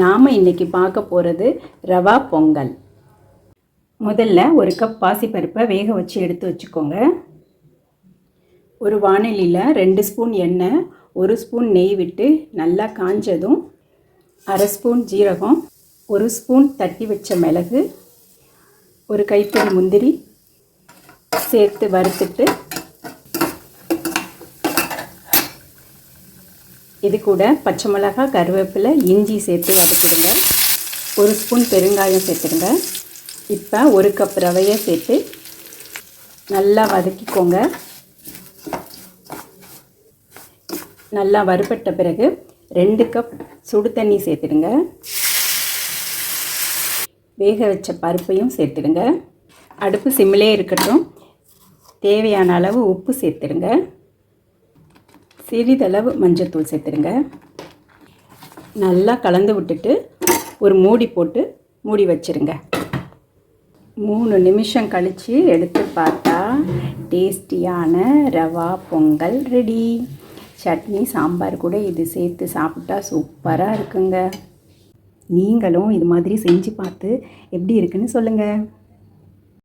நாம் இன்றைக்கி பார்க்க போகிறது ரவா பொங்கல். முதல்ல ஒரு கப் பாசிப்பருப்பை வேக வச்சு எடுத்து வச்சுக்கோங்க. ஒரு வாணலியில் ரெண்டு ஸ்பூன் எண்ணெய் ஒரு ஸ்பூன் நெய் விட்டு நல்லா காஞ்சதும் அரை ஸ்பூன் ஜீரகம் ஒரு ஸ்பூன் தட்டி வச்ச மிளகு ஒரு கைப்பிடி முந்திரி சேர்த்து வறுத்துட்டு இது கூட பச்சை மிளகாய் கருவேப்பிலை இஞ்சி சேர்த்து வதக்கிடுங்க. ஒரு ஸ்பூன் பெருங்காயம் சேர்த்துடுங்க. இப்போ ஒரு கப் ரவையை சேர்த்து நல்லா வதக்கிக்கோங்க. நல்லா வறுபட்ட பிறகு ரெண்டு கப் சுடு தண்ணி சேர்த்துடுங்க. வேக வச்ச பருப்பையும் சேர்த்துடுங்க. அடுப்பு சிம்மிலே இருக்கட்டும். தேவையான அளவு உப்பு சேர்த்துடுங்க. சிறிதளவு மஞ்சத்தூள் சேர்த்துடுங்க. நல்லா கலந்து விட்டுட்டு ஒரு மூடி போட்டு மூடி வச்சிருங்க. மூணு நிமிஷம் கழித்து எடுத்து பார்த்தா டேஸ்டியான ரவா பொங்கல் ரெடி. சட்னி சாம்பார் கூட இது சேர்த்து சாப்பிட்டா சூப்பராக இருக்குங்க. நீங்களும் இது மாதிரி செஞ்சு பார்த்து எப்படி இருக்குன்னு சொல்லுங்கள்